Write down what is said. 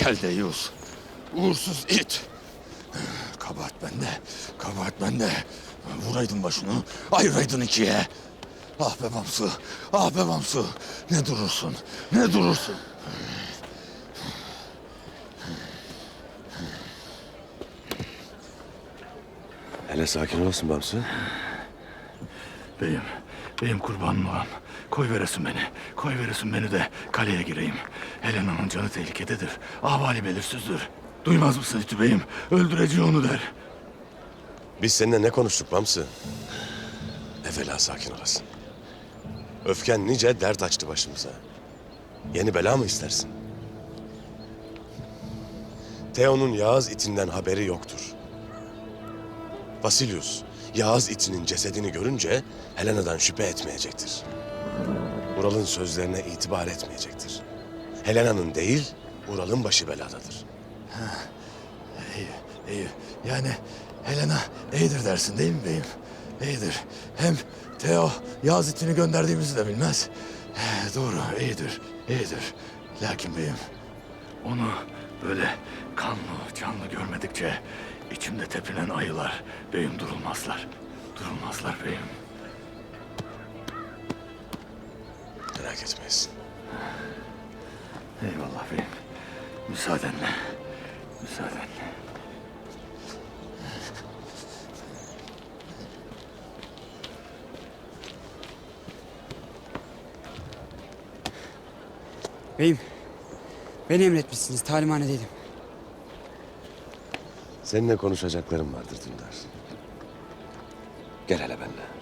Kel deyus. Uğursuz it. Kabahat bende. Kabahat bende. Vuraydın başını. Ayıraydın ikiye. Ah be Bamsı. Ah be Bamsı. Ne durursun. Ne durursun. Hele sakin olasın Bamsı. Beyim, beyim kurbanım olam. Koy veresin beni. Koy veresin beni de kaleye gireyim. Helena'nın canı tehlikededir. Ahvali belirsizdir. Duymaz mısın Hütü beyim? Öldüreceği onu der. Biz seninle ne konuştuk Bamsı? Evvela sakin olasın. Öfken nice dert açtı başımıza. Yeni bela mı istersin? Theo'nun Yağız itinden haberi yoktur. Vasilius, Yağız itinin cesedini görünce Helena'dan şüphe etmeyecektir. Ural'ın sözlerine itibar etmeyecektir. Helena'nın değil, Ural'ın başı beladadır. İyi, iyi. Yani Helena iyidir dersin değil mi beyim? İyidir. Hem Theo yaz itini gönderdiğimizi de bilmez. Eh, Doğru, iyidir, iyidir. Lakin beyim, Onu böyle kanlı, canlı görmedikçe içimde tepinen ayılar beyim durulmazlar. Durulmazlar beyim. Merak etmeyiz. Eyvallah beyim. Müsaadenle. Müsaadenle. Beyim, beni emretmişsiniz. Talimhanedeydim. Seninle konuşacaklarım vardır Dündar. Gel hele benimle.